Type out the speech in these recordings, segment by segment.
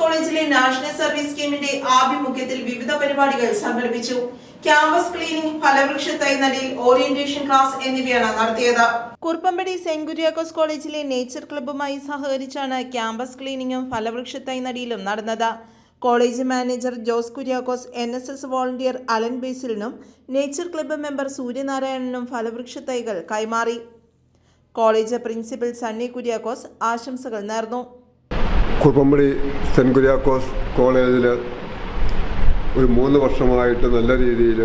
കോളേജിലെ national service സ്കീമിന്റെ ആഭിമുഖ്യത്തിൽ വിവിധ പരിപാടികൾ സംഘടിപ്പിച്ചു. ക്യാമ്പസ് ക്ലീനിംഗ് ഫലവൃക്ഷ തൈനലിൽ ഓറിയന്റേഷൻ ക്ലാസ് എന്നിവയാണ് നടത്തിയത്. കുറുപ്പമ്പടി സെന്റ് കുര്യാക്കോസ് കോളേജിലെ നേച്ചർ ക്ലബ്ബുമായി സഹകരിച്ചാണ് ക്യാമ്പസ് ക്ലീനിങ്ങും ഫലവൃക്ഷ തൈനടിയിലും നടന്നത്. College manager Jose Kuriakose N S S volunteer Alan ബേസിലിനും nature club member സൂര്യനാരായണനും ഫലവൃക്ഷ തൈകൾ കൈമാറി. കോളേജ് പ്രിൻസിപ്പൽ സണ്ണി കുര്യാക്കോസ് ആശംസകൾ നേർന്നു. കുറുപ്പമ്പടി സെന്റ് കുര്യാക്കോസ് കോളേജിൽ ഒരു മൂന്ന് വർഷമായിട്ട് നല്ല രീതിയിൽ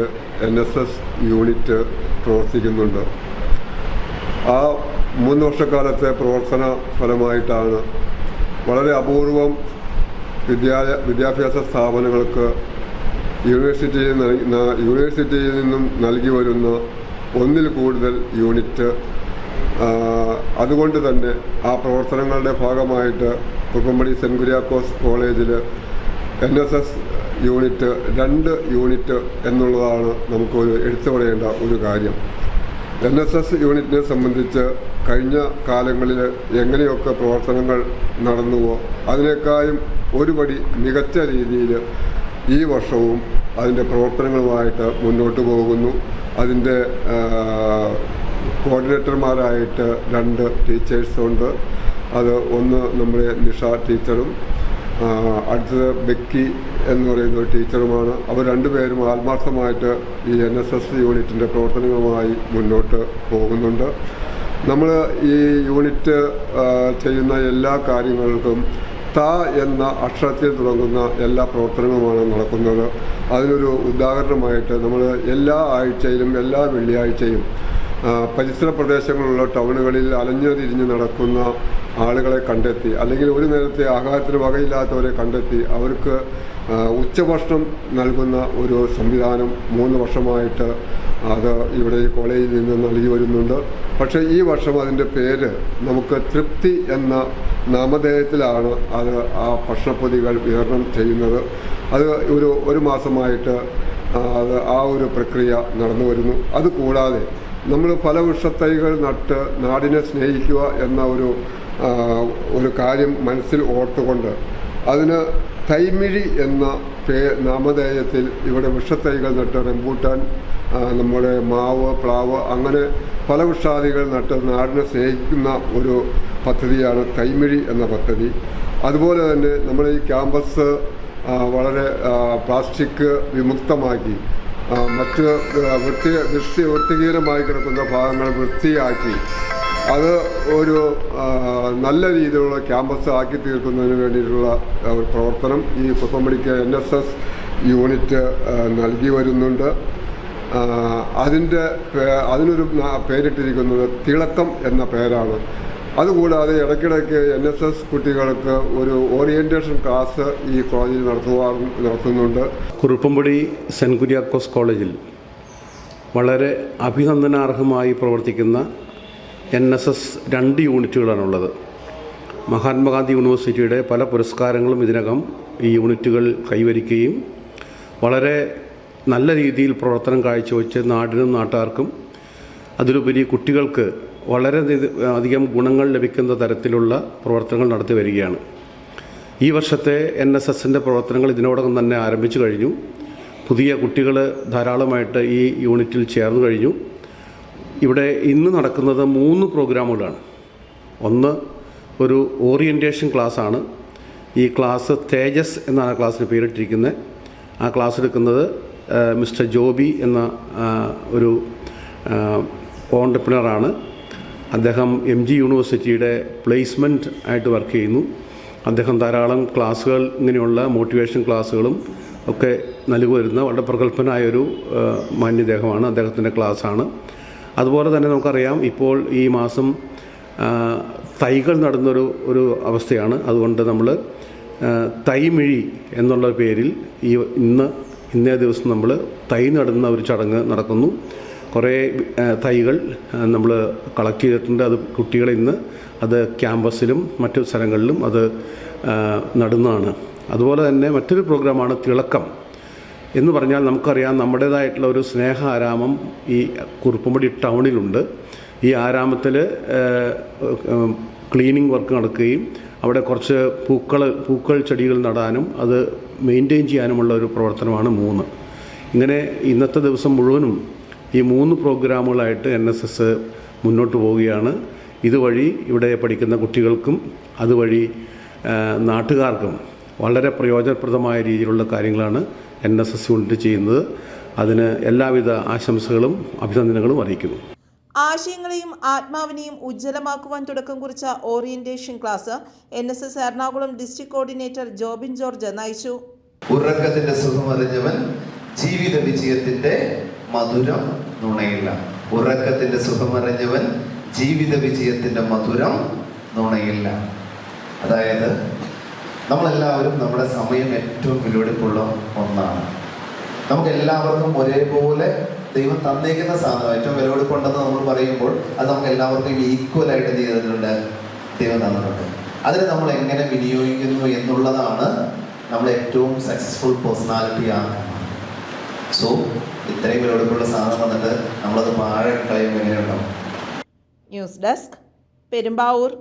എൻ എസ് എസ് യൂണിറ്റ് പ്രവർത്തിക്കുന്നുണ്ട്. ആ മൂന്ന് വർഷക്കാലത്തെ പ്രവർത്തന ഫലമായിട്ടാണ് വളരെ അപൂർവം വിദ്യാ വിദ്യാഭ്യാസ സ്ഥാപനങ്ങൾക്ക് യൂണിവേഴ്സിറ്റിയിൽ യൂണിവേഴ്സിറ്റിയിൽ നിന്നും നൽകി വരുന്ന ഒന്നിൽ കൂടുതൽ യൂണിറ്റ് അതുകൊണ്ട് തന്നെ ആ പ്രവർത്തനങ്ങളുടെ ഭാഗമായിട്ട് കുറുപ്പമ്പടി സെന്റ് കുര്യാക്കോസ് കോളേജിൽ എൻ എസ് എസ് യൂണിറ്റ് രണ്ട് യൂണിറ്റ് എന്നുള്ളതാണ് നമുക്കൊരു എടുത്തു പറയേണ്ട ഒരു കാര്യം. എൻ എസ് എസ് യൂണിറ്റിനെ സംബന്ധിച്ച് കഴിഞ്ഞ കാലങ്ങളിൽ എങ്ങനെയൊക്കെ പ്രവർത്തനങ്ങൾ നടന്നുവോ അതിനേക്കാളും ഒരുപടി മികച്ച രീതിയിൽ ഈ വർഷവും അതിന്റെ പ്രവർത്തനങ്ങളുമായിട്ട് മുന്നോട്ട് പോകുന്നു. അതിന്റെ കോർഡിനേറ്റർമാരായിട്ട് രണ്ട് ടീച്ചേഴ്സുണ്ട്. അത് ഒന്ന് നമ്മുടെ നിഷ ടീച്ചറും അടുത്തത് ബെക്കി എന്ന് പറയുന്ന ഒരു ടീച്ചറുമാണ്. അവർ രണ്ടുപേരും ആത്മാർത്ഥമായിട്ട് ഈ എൻ എസ് എസ് യൂണിറ്റിന്റെ പ്രവർത്തനങ്ങളുമായി മുന്നോട്ട് പോകുന്നുണ്ട്. നമ്മൾ ഈ യൂണിറ്റ് ചെയ്യുന്ന എല്ലാ കാര്യങ്ങൾക്കും ത എന്ന അക്ഷരത്തിൽ തുടങ്ങുന്ന എല്ലാ പ്രവർത്തനങ്ങളുമാണ് നടക്കുന്നത്. അതിനൊരു ഉദാഹരണമായിട്ട് നമ്മൾ എല്ലാ ആഴ്ചയിലും എല്ലാ വെള്ളിയാഴ്ചയും പരിസര പ്രദേശങ്ങളിലുള്ള ടൗണുകളിൽ അലഞ്ഞുതിരിഞ്ഞ് നടക്കുന്ന ആളുകളെ കണ്ടെത്തി അല്ലെങ്കിൽ ഒരു നേരത്തെ ആഹാരത്തിന് വകയില്ലാത്തവരെ കണ്ടെത്തി അവർക്ക് ഉച്ചഭക്ഷണം നൽകുന്ന ഒരു സംവിധാനം മൂന്ന് വർഷമായിട്ട് അത് ഇവിടെ ഈ കോളേജിൽ നിന്ന് നൽകി വരുന്നുണ്ട്. പക്ഷേ ഈ വർഷം അതിന്റെ പേര് നമുക്ക് തൃപ്തി എന്ന നാമധേയത്തിലാണ് അത് ആ ഭക്ഷണപ്പൊതികൾ വിതരണം ചെയ്യുന്നത്. അത് ഒരു ഒരു മാസമായിട്ട് അത് ആ ഒരു പ്രക്രിയ നടന്നു വരുന്നു. അതുകൂടാതെ നമ്മൾ പല വൃക്ഷത്തൈകൾ നട്ട് നാടിനെ സ്നേഹിക്കുക എന്ന ഒരു ഒരു കാര്യം മനസ്സിൽ ഓർത്തുകൊണ്ട് അതിന് തൈമിഴി എന്ന പേ നാമധേയത്തിൽ ഇവിടെ വൃക്ഷത്തൈകൾ നട്ട് റംബൂട്ടാൻ നമ്മുടെ മാവ് പ്ലാവ് അങ്ങനെ പല വൃക്ഷാദികൾ നട്ട് നാടിനെ സ്നേഹിക്കുന്ന ഒരു പദ്ധതിയാണ് തൈമിഴി എന്ന പദ്ധതി. അതുപോലെ തന്നെ നമ്മുടെ ഈ ക്യാമ്പസ് വളരെ പ്ലാസ്റ്റിക് വിമുക്തമാക്കി. മറ്റ് വൃത്തി വൃത്തി വൃത്തിഹീനമായി കിടക്കുന്ന ഭാഗങ്ങൾ വൃത്തിയാക്കി അത് ഒരു നല്ല രീതിയിലുള്ള ക്യാമ്പസ് ആക്കി തീർക്കുന്നതിന് വേണ്ടിയിട്ടുള്ള ഒരു പ്രവർത്തനം ഈ കുപ്പമ്പടിക്ക് എൻ എസ് എസ് യൂണിറ്റ് നൽകി വരുന്നുണ്ട്. അതിന്റെ അതിനൊരു പേരിട്ടിരിക്കുന്നത് തിളക്കം എന്ന പേരാണ്. അതുകൂടാതെ ഇടയ്ക്കിടയ്ക്ക് എൻ എസ് എസ് കുട്ടികൾക്ക് ഒരു ഓറിയന്റേഷൻ ക്ലാസ് ഈ കോളേജിൽ നടത്തുവാൻ നടത്തുന്നുണ്ട്. കുറുപ്പമ്പടി സെന്റ് കുര്യാക്കോസ് കോളേജിൽ വളരെ അഭിനന്ദനാർഹമായി പ്രവർത്തിക്കുന്ന എൻ എസ് എസ് രണ്ട് യൂണിറ്റുകളാണുള്ളത്. മഹാത്മാഗാന്ധി യൂണിവേഴ്സിറ്റിയുടെ പല പുരസ്കാരങ്ങളും ഇതിനകം ഈ യൂണിറ്റുകൾ കൈവരിക്കുകയും വളരെ നല്ല രീതിയിൽ പ്രവർത്തനം കാഴ്ചവെച്ച് നാടിനും നാട്ടുകാർക്കും അതിലുപരി കുട്ടികൾക്ക് വളരെ അധികം ഗുണങ്ങൾ ലഭിക്കുന്ന തരത്തിലുള്ള പ്രവർത്തനങ്ങൾ നടത്തി വരികയാണ്. ഈ വർഷത്തെ എൻ എസ് എസിന്റെ പ്രവർത്തനങ്ങൾ ഇതിനോടകം തന്നെ ആരംഭിച്ചു കഴിഞ്ഞു. പുതിയ കുട്ടികൾ ധാരാളമായിട്ട് ഈ യൂണിറ്റിൽ ചേർന്ന് കഴിഞ്ഞു. ഇവിടെ ഇന്ന് നടക്കുന്നത് മൂന്ന് പ്രോഗ്രാമുകളാണ്. ഒന്ന് ഒരു ഓറിയന്റേഷൻ ക്ലാസ്സാണ്. ഈ ക്ലാസ് തേജസ് എന്നാണ് ആ ക്ലാസ്സിന് പേരിട്ടിരിക്കുന്നത് ആ ക്ലാസ് എടുക്കുന്നത് മിസ്റ്റർ ജോബി എന്ന ഒരു ഓണ്ടർപ്രണറാണ് അദ്ദേഹം എം ജി യൂണിവേഴ്സിറ്റിയുടെ പ്ലേസ്മെന്റ് ആയിട്ട് വർക്ക് ചെയ്യുന്നു. അദ്ദേഹം ധാരാളം ക്ലാസ്സുകൾ ഇങ്ങനെയുള്ള മോട്ടിവേഷൻ ക്ലാസ്സുകളും ഒക്കെ നൽകി വരുന്ന വളരെ പ്രഗത്ഭനായൊരു മാന്യദേഹമാണ്. അദ്ദേഹത്തിന്റെ ക്ലാസ്സാണ്. അതുപോലെ തന്നെ നമുക്കറിയാം ഇപ്പോൾ ഈ മാസം തൈകൾ നടന്നൊരു ഒരു അവസ്ഥയാണ്. അതുകൊണ്ട് നമ്മൾ തൈമിഴി എന്നുള്ള പേരിൽ ഈ ഇന്ന് ഇന്നേ ദിവസം നമ്മൾ തൈ നടുന്ന ഒരു ചടങ്ങ് നടക്കുന്നു. കുറേ തൈകൾ നമ്മൾ കളക്ട് ചെയ്തിട്ടുണ്ട്. അത് കുട്ടികൾ ഇന്ന് അത് ക്യാമ്പസിലും മറ്റു സ്ഥലങ്ങളിലും അത് നടുന്നതാണ്. അതുപോലെ തന്നെ മറ്റൊരു പ്രോഗ്രാമാണ് തിളക്കം. എന്ന് പറഞ്ഞാൽ നമുക്കറിയാം നമ്മുടേതായിട്ടുള്ള ഒരു സ്നേഹ ആരാമം ഈ കുറുപ്പുംപടി ടൗണിലുണ്ട്. ഈ ആരാമത്തിൽ ക്ലീനിങ് വർക്ക് നടക്കുകയും അവിടെ കുറച്ച് പൂക്കൾ പൂക്കൾ ചെടികൾ നടാനും അത് മെയിന്റെയിൻ ചെയ്യാനുമുള്ള ഒരു പ്രവർത്തനമാണ് മൂന്ന്. ഇങ്ങനെ ഇന്നത്തെ ദിവസം മുഴുവനും ഈ മൂന്ന് പ്രോഗ്രാമുകളായിട്ട് എൻ എസ് എസ് മുന്നോട്ട് പോവുകയാണ്. ഇതുവഴി ഇവിടെ പഠിക്കുന്ന കുട്ടികൾക്കും അതുവഴി നാട്ടുകാർക്കും വളരെ പ്രയോജനപ്രദമായ രീതിയിലുള്ള കാര്യങ്ങളാണ് എൻ എസ് എസ് യൂണിറ്റ് ചെയ്യുന്നത്. അതിന് എല്ലാവിധ ആശംസകളും അഭിനന്ദനങ്ങളും അറിയിക്കുന്നു. ആശയങ്ങളെയും ആത്മാവിനെയും ഉജ്ജ്വലമാക്കുവാൻ തുടക്കം കുറിച്ച orientation class N S S Ernakulam district coordinator Jobin George നയിച്ചു. ഉറക്കത്തിന്റെ സുഖമറിഞ്ഞവൻ ജീവിത വിജയത്തിന്റെ മധുരം നുണയില്ല. ഉറക്കത്തിന്റെ സുഖമറിഞ്ഞവൻ ജീവിത വിജയത്തിന്റെ മധുരം നുണയില്ല. അതായത് നമ്മളെല്ലാവരും നമ്മുടെ സമയം ഏറ്റവും വിലപിടിപ്പുള്ള ഒന്നാണ്. നമുക്ക് എല്ലാവർക്കും ഒരേപോലെ ദൈവം തന്നേക്കുന്ന സാധനം ഏറ്റവും വിലപിടിപ്പുണ്ടെന്ന് നമ്മൾ പറയുമ്പോൾ അത് നമുക്ക് എല്ലാവർക്കും ഈക്വൽ ആയിട്ട് ചെയ്തിട്ടുണ്ട്? ദൈവം തന്നിട്ടുണ്ട്. അതിന് നമ്മൾ എങ്ങനെ വിനിയോഗിക്കുന്നു എന്നുള്ളതാണ് നമ്മൾ ഏറ്റവും സക്സസ്ഫുൾ പേഴ്സണാലിറ്റി ആണ്. സോ ഇത്രയും വിലപിടിപ്പുള്ള സാധനം വന്നിട്ട് നമ്മളത് പാഴ കളയുമ്പോൾ എങ്ങനെയുണ്ടാവും ന്യൂസ് ഡെസ്ക് പെരുമ്പാവൂർ.